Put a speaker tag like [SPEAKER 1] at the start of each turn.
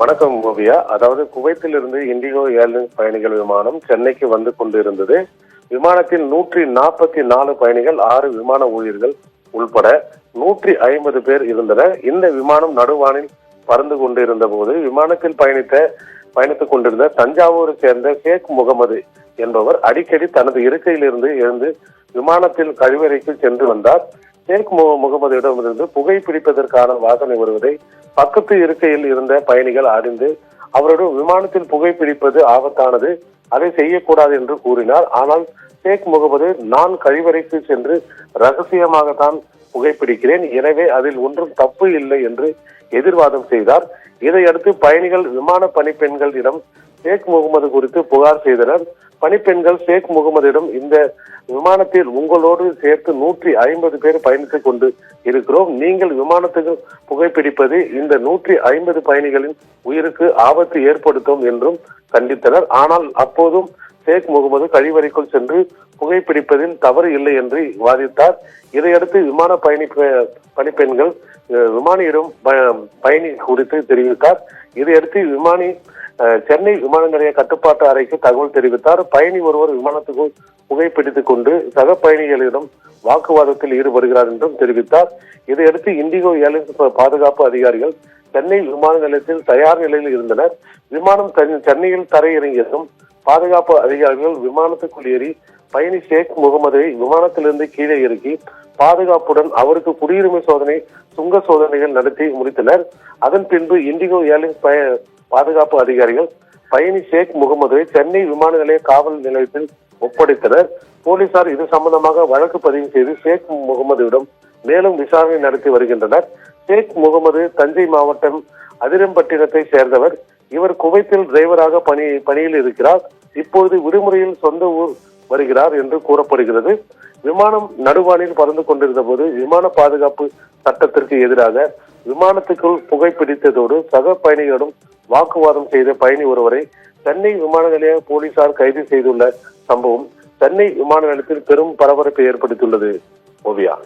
[SPEAKER 1] வணக்கம் ஓவியா. அதாவது குவைத்திலிருந்து indigo airlines பயணிகள் விமானம் சென்னைக்கு வந்து கொண்டிருந்தது. விமானத்தில் நூற்றி நாற்பத்தி நாலு பயணிகள் ஆறு விமான ஊழியர்கள் உள்பட நூற்றி ஐம்பது பேர் இருந்தனர். இந்த விமானம் நடுவானில் பறந்து கொண்டிருந்த போது விமானத்தில் பயணித்த பயணித்துக் கொண்டிருந்த தஞ்சாவூரை சேர்ந்த ஷேக் முகமது என்பவர் அடிக்கடி தனது இருக்கையிலிருந்து எழுந்து விமானத்தில் கழிவறைக்கு சென்று வந்தார். ஷேக் மு- முகமதிடமிருந்து புகைப்பிடிப்பதற்கான வாசனை வருவதை பக்கத்து இருக்கையில் இருந்த பயணிகள் அறிந்து அவரிடம் விமானத்தில் புகைப்பிடிப்பது ஆபத்தானது அதை செய்யக்கூடாது என்று கூறினார். ஆனால் ஷேக் முகமது நான் கழிவறைக்கு சென்று ரகசியமாகத்தான் புகைப்பிடிக்கிறேன் எனவே அதில் ஒன்றும் தப்பு இல்லை என்று எதிர்வாதம் செய்தார். இதையடுத்து பயணிகள் விமான பணிப்பெண்களிடம் ஷேக் முகமது குறித்து புகார் செய்தனர். பணிப்பெண்கள் ஷேக் முகமதிடம் இந்த விமானத்தில் உங்களோடு சேர்த்து நூற்றி ஐம்பது பேர் பயணித்துக் கொண்டு இருக்கிறோம். நீங்கள் விமானத்துக்கு புகைப்பிடிப்பது இந்த நூற்றி ஐம்பது பயணிகளின் உயிருக்கு ஆபத்து ஏற்படுத்தும் என்றும் கண்டித்தனர். ஆனால் அப்போதும் ஷேக் முகமது கழிவறைக்குள் சென்று புகைப்பிடிப்பதில் தவறு இல்லை என்று வாதித்தார் இதையடுத்து விமான பயணி பணிப்பெண்கள் விமானியிடம் பயணி குறித்து தெரிவித்தார். இதையடுத்து விமானி சென்னை விமான நிலைய கட்டுப்பாட்டு அறைக்கு தகவல் தெரிவித்தார். பயணி ஒருவர் விமானத்துக்குள் புகைப்பிடித்துக் கொண்டு சக பயணிகளிடம் வாக்குவாதத்தில் ஈடுபடுகிறார் என்றும் தெரிவித்தார். இதையடுத்து இண்டிகோ ஏர்லைன்ஸ் பாதுகாப்பு அதிகாரிகள் சென்னை விமான நிலையத்தில் தயார் நிலையில் இருந்தனர். விமானம் சென்னையில் தரையிறங்கியதும் பாதுகாப்பு அதிகாரிகள் விமானத்துக்குள் ஏறி பயணி ஷேக் முகமதை விமானத்திலிருந்து கீழே இறக்கி பாதுகாப்புடன் அவருக்கு குடியுரிமை சோதனை சுங்க சோதனைகள் நடத்தி முடித்தனர். அதன் பின்பு இண்டிகோ ஏர்லைன்ஸ் பய- பாதுகாப்பு அதிகாரிகள் பயணி ஷேக் முகமது சென்னை விமான நிலைய காவல் நிலையத்தில் ஒப்படைத்தனர். போலீசார் இது சம்பந்தமாக வழக்கு பதிவு செய்து ஷேக் முகமதுவிடம் மேலும் விசாரணை நடத்தி வருகின்றனர். ஷேக் முகமது தஞ்சை மாவட்டம் அதிரம்பட்டினத்தை சேர்ந்தவர். இவர் குவைத்தில் டிரைவராக பணி பணியில் இருக்கிறார். இப்பொழுது விடுமுறையில் சொந்த ஊர் வருகிறார் என்று கூறப்படுகிறது. விமானம் நடுவானில் பறந்து கொண்டிருந்த போது விமான பாதுகாப்பு சட்டத்திற்கு எதிராக விமானத்துக்குள் புகைப்பிடித்ததோடு சக பயணிகளிடம் வாக்குவாதம் செய்த பயணி ஒருவரை சென்னை விமான நிலைய போலீசார் கைது செய்துள்ள சம்பவம் சென்னை விமான நிலையத்தில் பெரும் பரபரப்பை ஏற்படுத்தியுள்ளது. ஓவியா.